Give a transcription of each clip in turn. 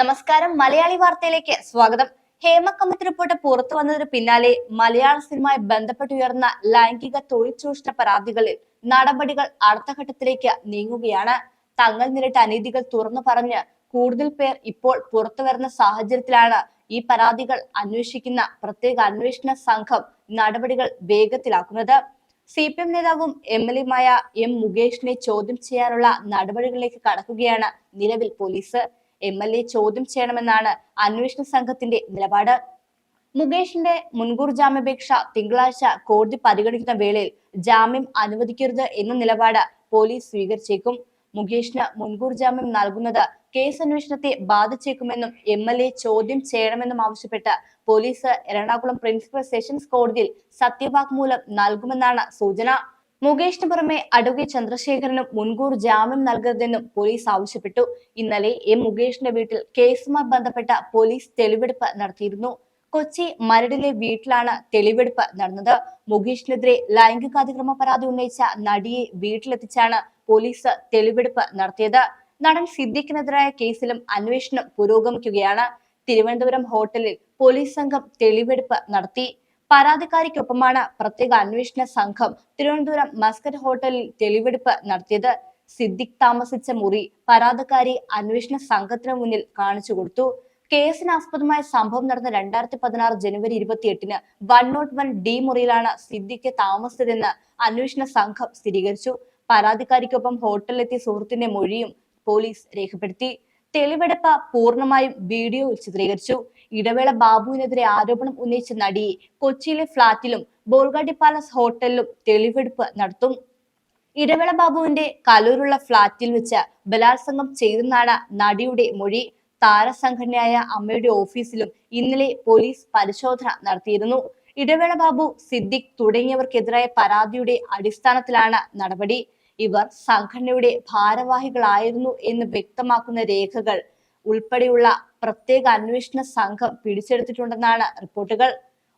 നമസ്കാരം. മലയാളി വാർത്തയിലേക്ക് സ്വാഗതം. ഹേമ കമ്മിറ്റി റിപ്പോർട്ട് പുറത്തു വന്നതിന് പിന്നാലെ മലയാള സിനിമയുമായി ബന്ധപ്പെട്ടുയർന്ന ലൈംഗിക തൊഴിൽ ചൂഷണ പരാതികളിൽ നടപടികൾ അടുത്ത ഘട്ടത്തിലേക്ക് നീങ്ങുകയാണ്. തങ്ങൾ നേരിട്ട അനീതികൾ തുറന്നു പറഞ്ഞ് കൂടുതൽ പേർ ഇപ്പോൾ പുറത്തു വരുന്ന സാഹചര്യത്തിലാണ് ഈ പരാതികൾ അന്വേഷിക്കുന്ന പ്രത്യേക അന്വേഷണ സംഘം നടപടികൾ വേഗത്തിലാക്കുന്നത്. സി പി എം നേതാവും എം എൽ എമായ എം മുകേഷിനെ ചോദ്യം ചെയ്യാനുള്ള നടപടികളിലേക്ക് കടക്കുകയാണ് നിലവിൽ പോലീസ്. എം എൽ എ ചോദ്യം ചെയ്യണമെന്നാണ് അന്വേഷണ സംഘത്തിന്റെ നിലപാട്. മുകേഷിന്റെ മുൻകൂർ ജാമ്യാപേക്ഷ തിങ്കളാഴ്ച കോടതി പരിഗണിക്കുന്ന വേളയിൽ ജാമ്യം അനുവദിക്കരുത് എന്ന നിലപാട് പോലീസ് സ്വീകരിച്ചേക്കും. മുകേഷിന് മുൻകൂർ ജാമ്യം നൽകുന്നത് കേസ് അന്വേഷണത്തെ ബാധിച്ചേക്കുമെന്നും എം എൽ എ ചോദ്യം ചെയ്യണമെന്നും ആവശ്യപ്പെട്ട് പോലീസ് എറണാകുളം പ്രിൻസിപ്പൽ സെഷൻസ് കോടതിയിൽ സത്യവാങ്മൂലം നൽകുമെന്നാണ് സൂചന. മുകേഷിന് പുറമെ അഡ്വക്കേറ്റ് ചന്ദ്രശേഖരനും മുൻകൂർ ജാമ്യം നൽകരുതെന്നും പോലീസ് ആവശ്യപ്പെട്ടു. ഇന്നലെ എം മുകേഷിന്റെ വീട്ടിൽ കേസുമായി ബന്ധപ്പെട്ട പോലീസ് തെളിവെടുപ്പ് നടത്തിയിരുന്നു. കൊച്ചി മരടിലെ വീട്ടിലാണ് തെളിവെടുപ്പ് നടന്നത്. മുകേഷിനെതിരെ ലൈംഗികാതിക്രമ പരാതി ഉന്നയിച്ച നടിയെ വീട്ടിലെത്തിച്ചാണ് പോലീസ് തെളിവെടുപ്പ് നടത്തിയത്. നടൻ സിദ്ദിഖിനെതിരായ കേസിലും അന്വേഷണം പുരോഗമിക്കുകയാണ്. തിരുവനന്തപുരം ഹോട്ടലിൽ പോലീസ് സംഘം തെളിവെടുപ്പ് നടത്തി. പരാതിക്കാരിക്കൊപ്പമാണ് പ്രത്യേക അന്വേഷണ സംഘം തിരുവനന്തപുരം മസ്കറ്റ് ഹോട്ടലിൽ തെളിവെടുപ്പ് നടത്തിയത്. സിദ്ദിഖ് താമസിച്ച മുറി പരാതിക്കാരി അന്വേഷണ സംഘത്തിന് മുന്നിൽ കാണിച്ചു കൊടുത്തു. കേസിന് ആസ്പദമായ സംഭവം നടന്ന രണ്ടായിരത്തി പതിനാറ് ജനുവരി ഇരുപത്തിയെട്ടിന് വൺ നോട്ട് വൺ ഡി മുറിയിലാണ് സിദ്ദിഖ് താമസിച്ചതെന്ന് അന്വേഷണ സംഘം സ്ഥിരീകരിച്ചു. പരാതിക്കാരിക്കൊപ്പം ഹോട്ടലിലെത്തിയ സുഹൃത്തിന്റെ മൊഴിയും പോലീസ് രേഖപ്പെടുത്തി. തെളിവെടുപ്പ് പൂർണമായും വീഡിയോയിൽ ചിത്രീകരിച്ചു. ഇടവേള ബാബുവിനെതിരെ ആരോപണം ഉന്നയിച്ച നടി കൊച്ചിയിലെ ഫ്ളാറ്റിലും ബോൾഗാട്ടി പാലസ് ഹോട്ടലിലും തെളിവെടുപ്പ് നടത്തും. ഇടവേള ബാബുവിന്റെ കലൂരുള്ള ഫ്ളാറ്റിൽ വെച്ച് ബലാത്സംഗം ചെയ്തെന്നാണ് നടിയുടെ മൊഴി. താരസംഘടനയായ അമ്മയുടെ ഓഫീസിലും ഇന്നലെ പോലീസ് പരിശോധന നടത്തിയിരുന്നു. ഇടവേള ബാബു സിദ്ദിഖ് തുടങ്ങിയവർക്കെതിരായ പരാതിയുടെ അടിസ്ഥാനത്തിലാണ് നടപടി. ഇവർ സംഘടനയുടെ ഭാരവാഹികളായിരുന്നു എന്ന് വ്യക്തമാക്കുന്ന രേഖകൾ ഉൾപ്പെടെയുള്ള പ്രത്യേക അന്വേഷണ സംഘം പിടിച്ചെടുത്തിട്ടുണ്ടെന്നാണ് റിപ്പോർട്ടുകൾ.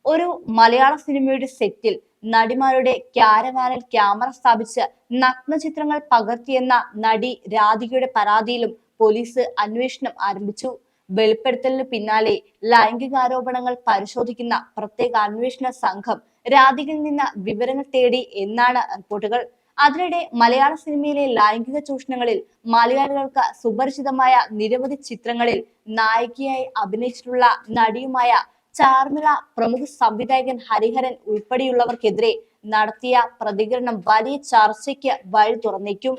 ഒരു മലയാള സിനിമയുടെ സെറ്റിൽ നടിമാരുടെ ക്യാരവാനിൽ ക്യാമറ സ്ഥാപിച്ച് നഗ്ന ചിത്രങ്ങൾ പകർത്തിയെന്ന നടി രാധികയുടെ പരാതിയിലും പോലീസ് അന്വേഷണം ആരംഭിച്ചു. വെളിപ്പെടുത്തലിന് പിന്നാലെ ലൈംഗികാരോപണങ്ങൾ പരിശോധിക്കുന്ന പ്രത്യേക അന്വേഷണ സംഘം രാധികയിൽ നിന്ന് വിവരങ്ങൾ തേടി എന്നാണ് റിപ്പോർട്ടുകൾ. അതിനിടെ മലയാള സിനിമയിലെ ലൈംഗിക ചൂഷണങ്ങളിൽ മലയാളികൾക്ക് സുപരിചിതമായ നിരവധി ചിത്രങ്ങളിൽ നായികയായി അഭിനയിച്ചിട്ടുള്ള നടിയുമായ ചാർമിള പ്രമുഖ സംവിധായകൻ ഹരിഹരൻ ഉൾപ്പെടെയുള്ളവർക്കെതിരെ നടത്തിയ പ്രതികരണം വലിയ ചർച്ചയ്ക്ക് വഴി തുറന്നേക്കും.